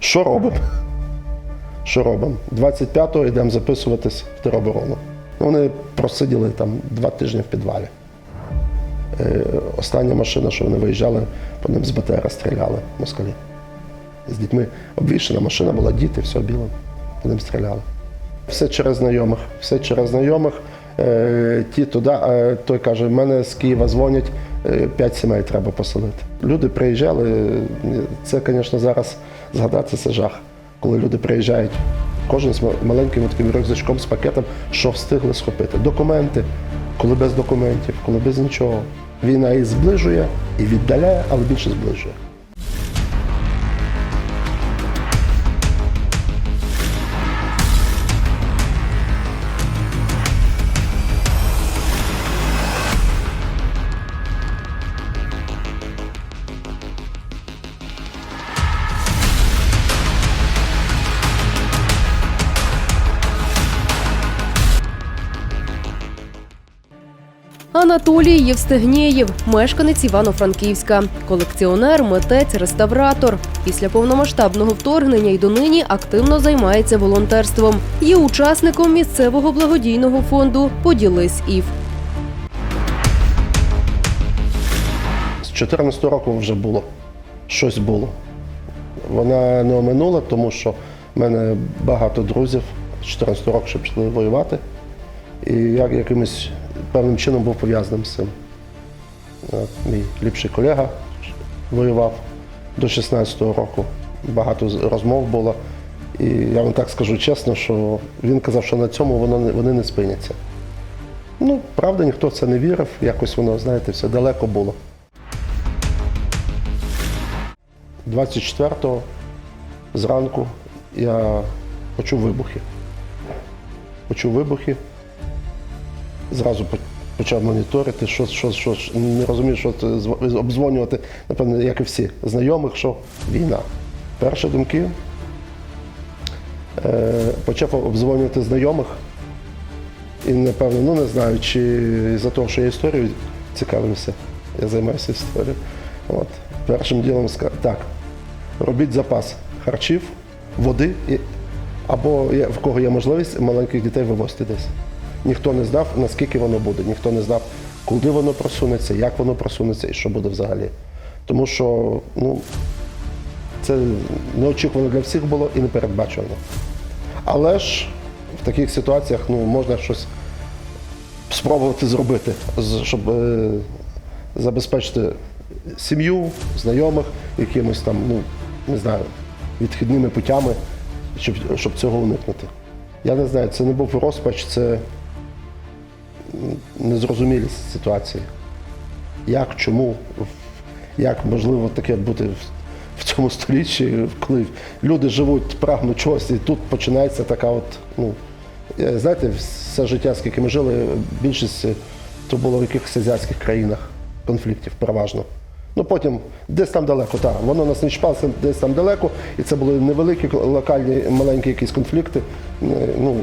Що робимо? Що робимо? 25-го йдемо записуватись в тероборону. Ну, Вони просиділи там два тижні в підвалі. Е, остання машина, що вони виїжджали, по ним з БТРа стріляли москалі. З дітьми обвішена машина була, діти, все біло. По ним стріляли. Все через знайомих, все через знайомих. Е, ті туди, е, той каже, в мене з Києва дзвонять, п'ять сімей треба поселити. Люди приїжджали, це, звісно, зараз згадати це жах. Коли люди приїжджають, кожен з маленьким таким рюкзачком з пакетом, що встигли схопити. Документи, коли без документів, коли без нічого. Війна і зближує, і віддаляє, але більше зближує. Анатолій Євстигнєєв, мешканець Івано-Франківська, колекціонер, митець, реставратор. Після повномасштабного вторгнення й донині активно займається волонтерством. Є учасником місцевого благодійного фонду Поділись ІФ. З 14 року вже було. Щось було. Вона не оминула, тому що в мене багато друзів з 14 років ще пішли воювати. І я якимось певним чином був пов'язаним з цим. Мій ліпший колега воював до 16-го року. Багато розмов було. І я вам так скажу чесно, що він казав, що на цьому воно вони не спиняться. Ну, правда, ніхто в це не вірив, якось воно, знаєте, все далеко було. 24-го зранку я почув вибухи. Почув вибухи. Зразу почав моніторити, що, що, що, не розумів, що це зв- обдзвонювати, напевно, як і всі, знайомих, що війна. Перші думки. Е, почав обдзвонювати знайомих. І, напевно, ну не знаю, чи за того, що я історію цікавився, я займаюся історією. От. Першим ділом сказав, так, робіть запас харчів, води, і, або є- в кого є можливість маленьких дітей вивозити десь. Ніхто не знав, наскільки воно буде, ніхто не знав, куди воно просунеться, як воно просунеться і що буде взагалі. Тому що ну, це неочікувано для всіх було і непередбачувано. Але ж в таких ситуаціях ну, можна щось спробувати зробити, щоб е, забезпечити сім'ю, знайомих, якимось там, ну, не знаю, відхідними путями, щоб, щоб цього уникнути. Я не знаю, це не був розпач, це м, незрозумілість ситуації. Як, чому, як можливо таке бути в, цьому сторіччі, коли люди живуть, прагнуть чогось, і тут починається така от, ну, е, знаєте, все життя, скільки ми жили, більшість е, то було в якихось азіатських країнах конфліктів, переважно. Ну потім десь там далеко, так, воно нас не чіпалося десь там далеко, і це були невеликі локальні, маленькі якісь конфлікти, е, ну,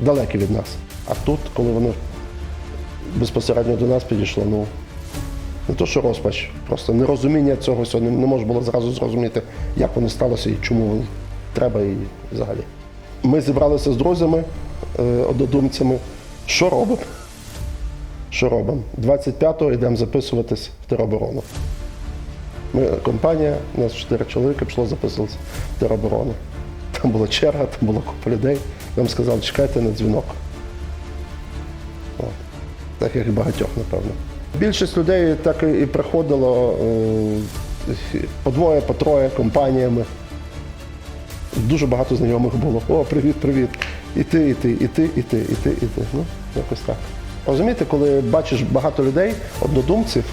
далекі від нас. А тут, коли воно безпосередньо до нас підійшло, ну не то, що розпач, просто нерозуміння цього всього, не, не можна було зразу зрозуміти, як воно сталося і чому воно треба і взагалі. Ми зібралися з друзями, е, однодумцями. Що робимо? Що робимо? 25-го йдемо записуватись в тероборону. Ми компанія, у нас чотири чоловіки пішло записуватися в тероборону. Там була черга, там була купа людей. Нам сказали, чекайте на дзвінок. Так як і багатьох, напевно. Більшість людей так і приходило е, по двоє, по троє компаніями. Дуже багато знайомих було. О, привіт, привіт. І ти, і ти, і ти, і ти, і ти, і ти. Ну, якось так. Розумієте, коли бачиш багато людей, однодумців,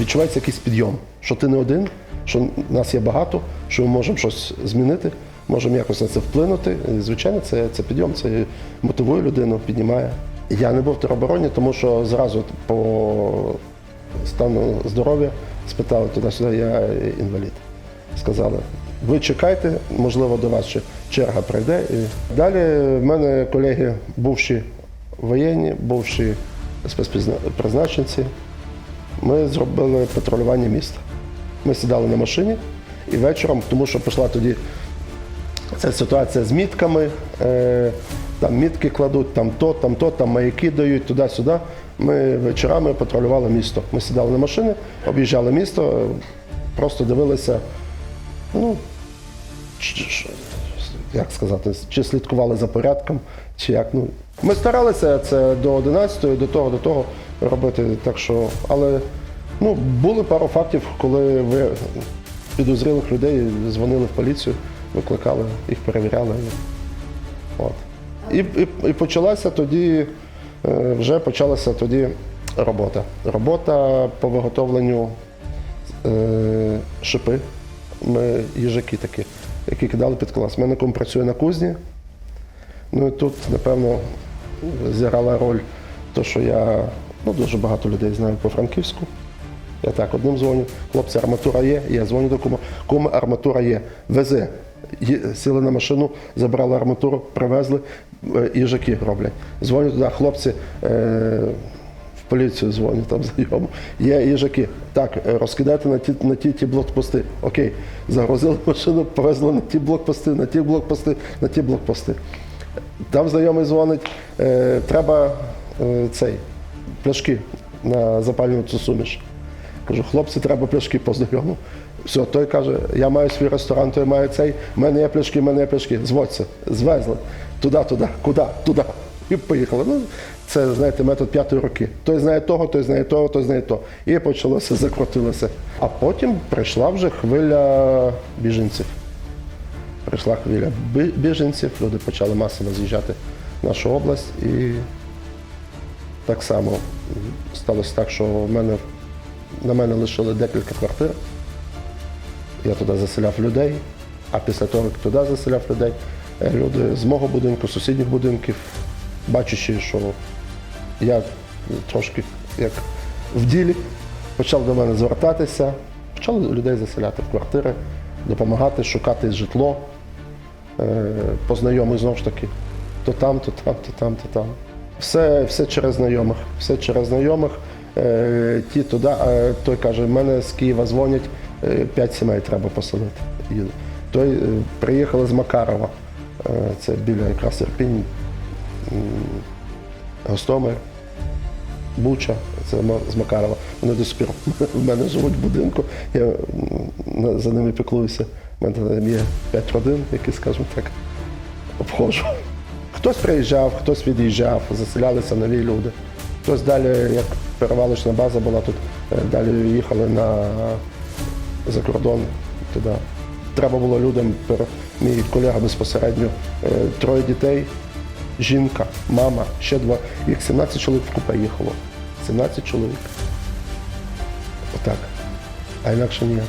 відчувається якийсь підйом, що ти не один, що нас є багато, що ми можемо щось змінити, можемо якось на це вплинути. Звичайно, це, це підйом, це мотивує людину, піднімає. Я не був в теробороні, тому що зразу по стану здоров'я спитали туди-сюди, я інвалід. Сказали, ви чекайте, можливо, до вас ще черга прийде. І далі в мене колеги, бувші воєнні, бувші спецпризначенці, ми зробили патрулювання міста. Ми сідали на машині І вечором, тому що пішла тоді ця ситуація з мітками. Е, там мітки кладуть, там то, там то, там маяки дають туди-сюди. Ми вечорами патрулювали місто. Ми сідали на машини, об'їжджали місто, просто дивилися, ну, як сказати, чи слідкували за порядком, чи як. Ну, ми старалися це до 11-ї, до того, до того робити. Так що, але ну, були пару фактів, коли ви підозрілих людей дзвонили в поліцію, викликали, їх перевіряли. От. І, і, і почалася тоді, е, вже почалася тоді робота. Робота по виготовленню е, шипи. Ми їжаки такі, які кидали під клас. Мене кум працює на кузні. Ну і тут, напевно, зіграла роль, то, що я ну, дуже багато людей знаю по Франківську. Я так одним дзвоню. Хлопці, арматура є, я дзвоню до кума. Кума, арматура є. Везе. Сіли на машину, забрали арматуру, привезли, е, їжаки роблять. Дзвоню туди, хлопці. Е- в поліцію дзвоню там знайому. Є їжаки. Так, е, розкидайте на ті, на ті, ті блокпости. Окей. Загрузили машину, повезли на ті блокпости, на ті блокпости, на ті блокпости. Там знайомий дзвонить, треба цей, пляшки на запалювальну суміш. Кажу, хлопці, треба пляшки по знайому. Все, той каже, я маю свій ресторан, той має цей, в мене є пляшки, в мене є пляшки. Зводься, звезли. Туди, туди, куди, туди. І поїхали. Ну, це, знаєте, метод п'ятої роки. Той знає того, той знає того, той знає того. І почалося, закрутилося. А потім прийшла вже хвиля біженців. Прийшла хвиля біженців, люди почали масово з'їжджати в нашу область. І так само сталося так, що мене, на мене лишили декілька квартир. Я туди заселяв людей, а після того, як туди заселяв людей, е, люди з мого будинку, з сусідніх будинків, бачачи, що я трошки як в ділі, почали до мене звертатися, почали людей заселяти в квартири, допомагати, шукати житло, е, по знайомих знову ж таки. То там, то там, то там, то там. Все, все через знайомих. Все через знайомих. Е, ті туди, той каже, мене з Києва дзвонять, е, п'ять сімей треба поселити. Їду. Той е, приїхали з Макарова. Е, це біля якраз Ірпінь, Гостомель, Буча, це з Макарова. Вони до сих пір в мене живуть в будинку. Я за ними піклуюся. У мене там є п'ять родин, які, скажімо так, обходжу. Хтось приїжджав, хтось від'їжджав, заселялися нові люди. Хтось далі, як перевалочна база була тут, далі їхали на за кордон туди. Треба було людям, мій колега безпосередньо, е, троє дітей, жінка, мама, ще два. Їх 17 чоловік в купе їхало. 17 чоловік. Отак. А інакше ніяк.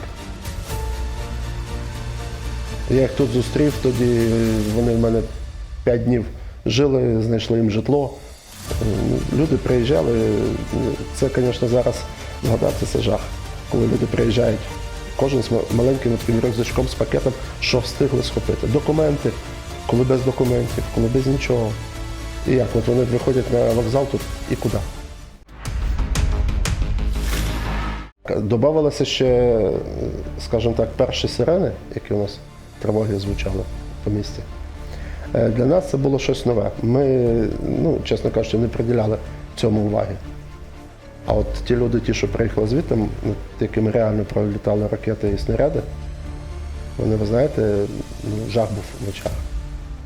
Я їх тут зустрів, тоді вони в мене 5 днів жили, знайшли їм житло. Люди приїжджали. Це, звісно, зараз згадати це жах. Коли люди приїжджають, кожен з маленьким рюкзачком з пакетом, що встигли схопити. Документи, коли без документів, коли без нічого. І як? От вони виходять на вокзал тут і куди? Добавилося ще, скажімо так, перші сирени, які у нас тривоги звучали по місті. Е, Для нас це було щось нове. Ми, ну, чесно кажучи, не приділяли цьому уваги. А от ті люди, ті, що приїхали звідти, ну, якими реально пролітали ракети і снаряди, вони, ви знаєте, ну, жах був в очах.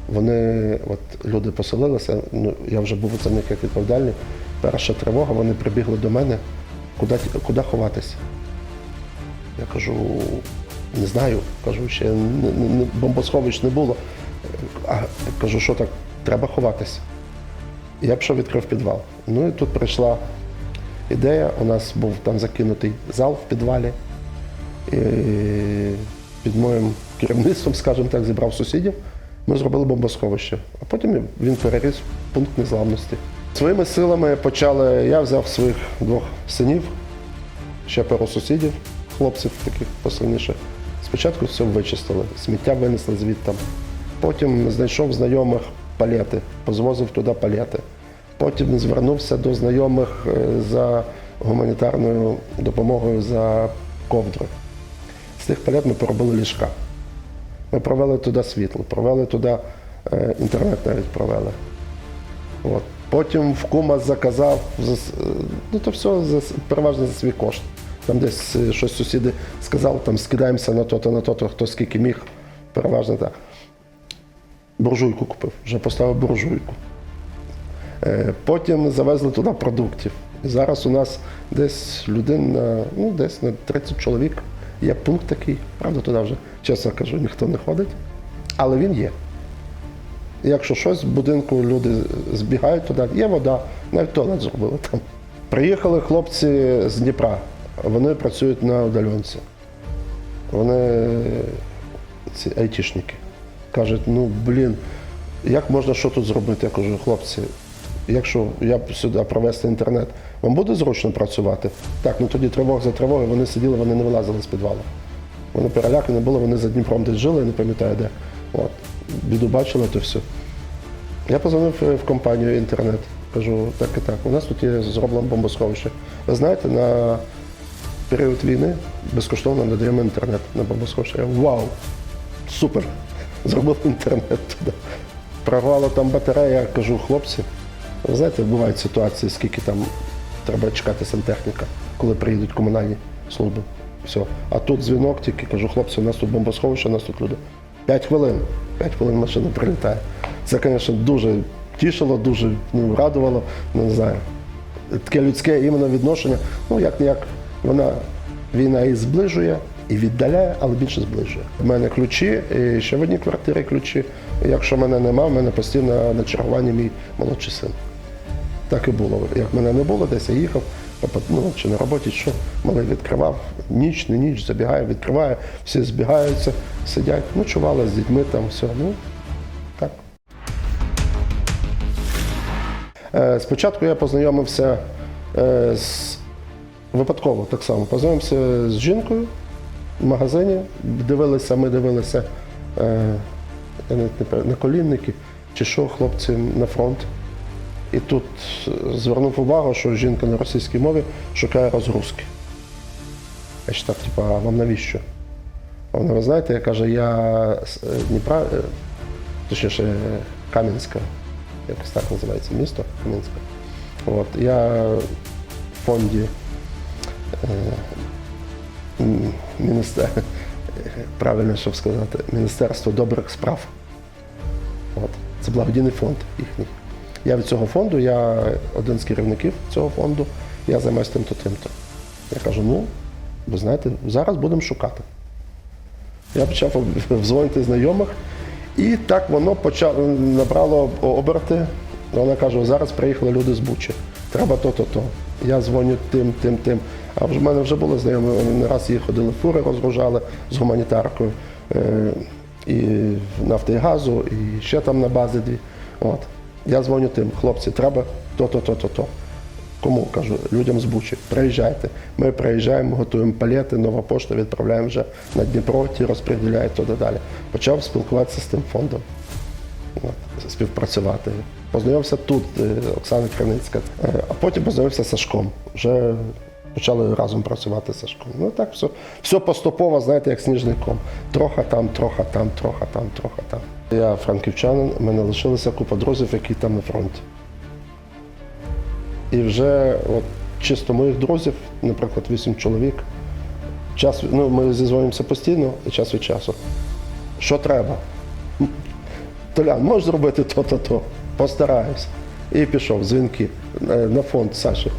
Вони, от люди поселилися, ну, я вже був за них як відповідальний. Перша тривога, вони прибігли до мене, куди, куди ховатися. Я кажу, не знаю, кажу, ще бомбосховищ не було. А кажу, що так, треба ховатися. Я пішов відкрив підвал. Ну і тут прийшла ідея. У нас був там закинутий зал в підвалі. І під моїм керівництвом, скажімо так, зібрав сусідів. Ми зробили бомбосховище. А потім він переріс пункт незламності. Своїми силами почали. Я взяв своїх двох синів, ще пару сусідів, хлопців таких посильніших. Спочатку все вичистили, сміття винесли звідти. Потім знайшов знайомих палети, позвозив туди палети. Потім звернувся до знайомих е, за гуманітарною допомогою за ковдри. З тих палет ми поробили ліжка. Ми провели туди світло, провели туди е, інтернет навіть провели. От. Потім в кума заказав, е, ну то все переважно за свій кошт. Там десь щось сусіди сказали, там скидаємося на то-то, на то-то, хто скільки міг, переважно так. Буржуйку купив, вже поставив буржуйку. Е, Потім завезли туди продуктів. І зараз у нас десь людей ну, десь на 30 чоловік. Є пункт такий, правда, туди вже, чесно кажу, ніхто не ходить. Але він є. Якщо щось в будинку люди збігають туди, є вода, навіть туалет зробили там. Приїхали хлопці з Дніпра, вони працюють на удаленці. Вони ці айтішники. Кажуть, ну блін, як можна що тут зробити? Я кажу, хлопці, якщо я сюди провести інтернет, вам буде зручно працювати? Так, ну тоді тривог за тривогою, вони сиділи, вони не вилазили з підвалу. Вони перелякані були, вони за Дніпром десь жили, я не пам'ятаю де. От. Біду бачили, то все. Я позвонив е, в компанію інтернет. Кажу, так і так, у нас тут є зроблено бомбосховище. Ви знаєте, на період війни безкоштовно надаємо інтернет на бомбосховище. Я вау! Супер! Зробив інтернет туди. Прорвало там батарея, я кажу, хлопці, ви знаєте, бувають ситуації, скільки там треба чекати сантехніка, коли приїдуть комунальні служби. Все. А тут дзвінок тільки кажу, хлопці, у нас тут бомбосховище, у нас тут люди. П'ять хвилин. П'ять хвилин машина прилітає. Це, звісно, дуже тішило, дуже ну, радувало. Не знаю. Таке людське іменно відношення. Ну, як ніяк, вона війна і зближує, і віддаляє, але більше зближує. У мене ключі, і ще в одній квартирі ключі. Якщо мене нема, в мене постійно на чергуванні мій молодший син. Так і було. Як мене не було, десь я їхав, ну, чи на роботі, що малий відкривав, ніч, не ніч, забігає, відкриває, всі збігаються, сидять, ночували з дітьми там, все. Ну, так. Е, Спочатку я познайомився е, з випадково так само. Познайомився з жінкою в магазині, дивилися, ми дивилися е, я навіть не на колінники чи що, хлопці на фронт. І тут е, звернув увагу, що жінка на російській мові шукає розгрузки. Я ж так, типу, а вам навіщо? Вона, ви знаєте, я каже, я з е, Дніпра, е, точніше Кам'янська, якось так називається місто Кам'янська. От, я в фонді міністер... правильно щоб сказати, Міністерство добрих справ. От. Це благодійний фонд їхній. Я від цього фонду, я один з керівників цього фонду, я займаюся тим-то, тим-то. Я кажу, ну, ви знаєте, зараз будемо шукати. Я почав дзвонити знайомих, і так воно почало, набрало оберти. Вона каже, зараз приїхали люди з Бучі. Треба то-то, то. Я дзвоню тим, тим, тим. А в мене вже були знайомі, не раз їх ходили, фури розгружали з гуманітаркою. Е, і нафти і газу, і ще там на базі дві. От. Я дзвоню тим, хлопці, треба то-то, то-то, то. Кому кажу, людям з Бучі, приїжджайте. Ми приїжджаємо, готуємо палети, нова пошта відправляємо вже на Дніпро, ті розподіляють туди далі. Почав спілкуватися з тим фондом, от, співпрацювати. Познайомився тут, е, Оксана Криницька, Е, а потім познайомився з Сашком. Вже почали разом працювати з Сашком. Ну так, все, все поступово, знаєте, як сніжний ком. Троха там, троха там, троха там, троха там. Я франківчанин, в мене лишилася купа друзів, які там на фронті. І вже от, чисто моїх друзів, наприклад, вісім чоловік. Час, ну, ми зізвонимося постійно і час від часу. Що треба? Толян, можеш зробити то-то, то. Постараюсь. І пішов, дзвінки е, на фонд Саші.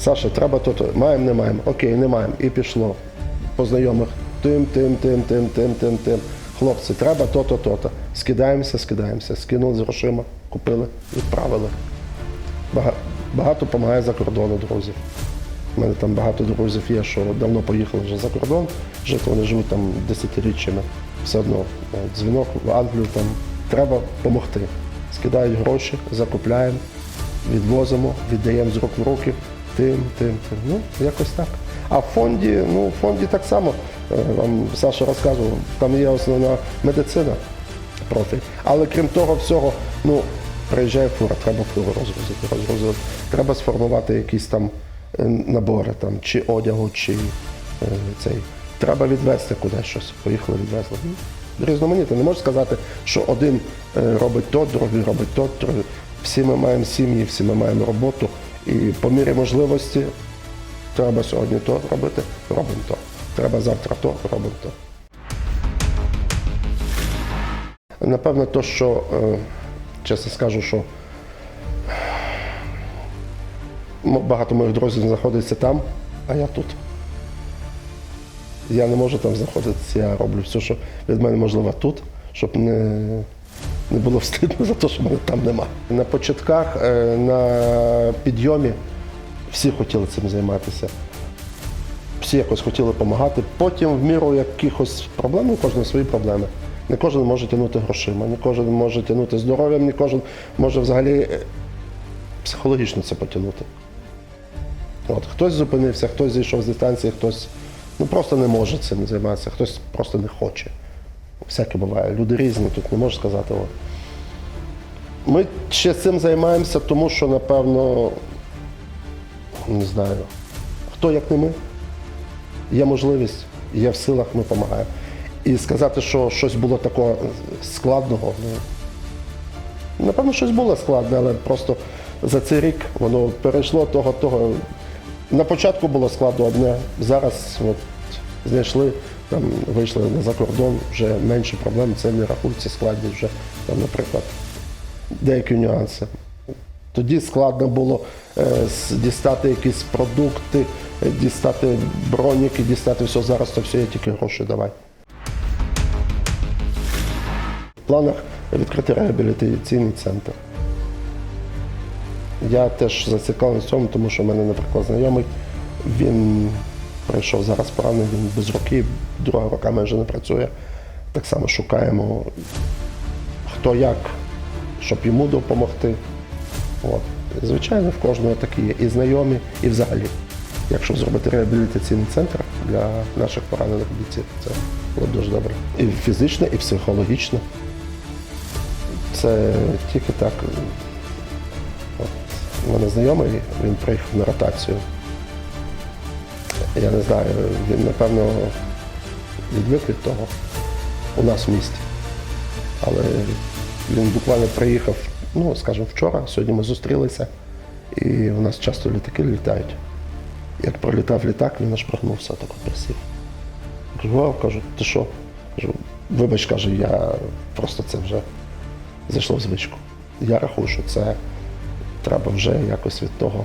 Саша, треба то-то. Маємо, не маємо. Окей, не маємо. І пішло. По знайомих. Тим, тим, тим, тим, тим, тим, тим. Хлопці, треба то-то, то-то. Скидаємося, скидаємося. Скинули з грошима, купили, відправили. Бага- Багато допомагає за кордону друзів. У мене там багато друзів є, що давно поїхали вже за кордон, жити вони живуть там десятиріччями. Все одно е, дзвінок в Англію там треба допомогти. Скидають гроші, закупляємо, відвозимо, віддаємо з рук в руки тим, тим, тим. Ну, якось так. А в фонді, ну, в фонді так само, е, вам Саша розказував, там є основна медицина профіль. Але крім того всього, ну, приїжджає фура, треба фуру розгрузити, розгрузити. Треба сформувати якісь там е, набори, там, чи одягу, чи е, цей, треба відвезти кудись щось. Поїхали, відвезли. Ну, Різноманітно. Не можу сказати, що один е, робить то, другий робить то, другий. Всі ми маємо сім'ї, всі ми маємо роботу. І по мірі можливості треба сьогодні то робити, робимо то. Треба завтра то, робимо то. Напевно, то, що, е, чесно скажу, що багато моїх друзів знаходиться там, а я тут. Я не можу там знаходитися, я роблю все, що від мене можливо тут, щоб не, не було встидно за те, що мене там нема. На початках, е, на підйомі всі хотіли цим займатися. Всі якось хотіли допомагати. Потім, в міру якихось проблем, у кожного свої проблеми. Не кожен може тягнути грошима, не кожен може тягнути здоров'ям, не кожен може взагалі е, психологічно це потягнути. От, хтось зупинився, хтось зійшов з дистанції, хтось ну, просто не може цим займатися, хтось просто не хоче. Всяке буває. Люди різні, тут не можу сказати. От. Ми ще цим займаємося, тому що, напевно, не знаю, хто як не ми, є можливість, є в силах, ми допомагаємо. І сказати, що щось було такого складного, ну, напевно, щось було складне, але просто за цей рік воно перейшло того, того. На початку було складно одне, зараз от, знайшли, там, вийшли на закордон, вже менше проблем, це не рахується складність вже, там, наприклад, деякі нюанси. Тоді складно було е, дістати якісь продукти, дістати броніки, дістати все. Зараз то все є тільки гроші давай. Планах відкрити реабілітаційний центр. Я теж зацікавлений в цьому, тому що в мене, наприклад, знайомий, він прийшов зараз поранений, він без руки, друга рука майже не працює. Так само шукаємо, хто як, щоб йому допомогти. От. Звичайно, в кожного такі є і знайомі, і взагалі. Якщо зробити реабілітаційний центр для наших поранених бійців, це було дуже добре. І фізично, і психологічно. Це тільки так. У мене знайомий, він приїхав на ротацію. Я не знаю, він, напевно, відвик від того у нас в місті. Але він буквально приїхав, ну, скажімо, вчора, сьогодні ми зустрілися, і у нас часто літаки літають. Як пролітав літак, він аж прогнувся, так присів. Кажу, кажу, ти що? Кажу, вибач, каже, я просто це вже зайшло в звичку. Я рахую, що це треба вже якось від того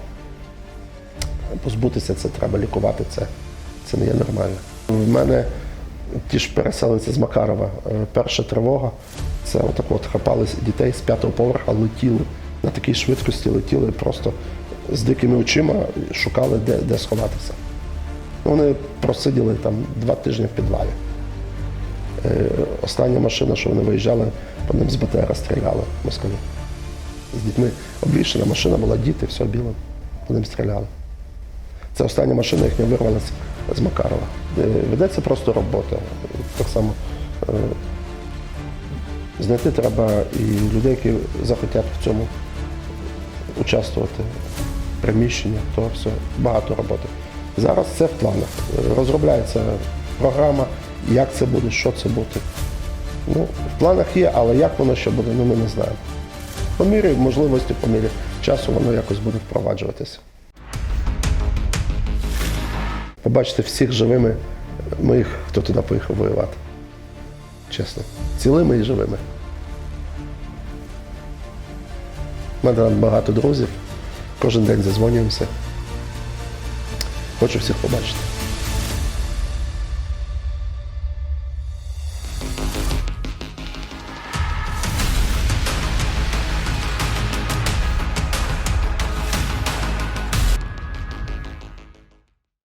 позбутися, це треба лікувати, це, це не є нормально. В мене ті ж переселенці з Макарова, е, перша тривога, це отак от хапали дітей з п'ятого поверха, летіли на такій швидкості, летіли просто з дикими очима, шукали, де, де сховатися. Вони просиділи там два тижні в підвалі. Е, Остання машина, що вони виїжджали, по ним з БТР стріляли москалі. З дітьми обвішена машина була, діти, все біле, по ним стріляли. Це остання машина, їхня вирвалася з Макарова. Е, Ведеться просто робота. Так само е, знайти треба і людей, які захотять в цьому участвувати, приміщення, то все, багато роботи. Зараз це в планах. Розробляється програма, як це буде, що це буде. Ну, в планах є, але як воно ще буде, ну ми не знаємо. По мірі можливості, по мірі часу воно якось буде впроваджуватися. Побачити всіх живими моїх, хто туди поїхав воювати. Чесно. Цілими і живими. У мене там багато друзів. Кожен день зазвонюємося. Хочу всіх побачити.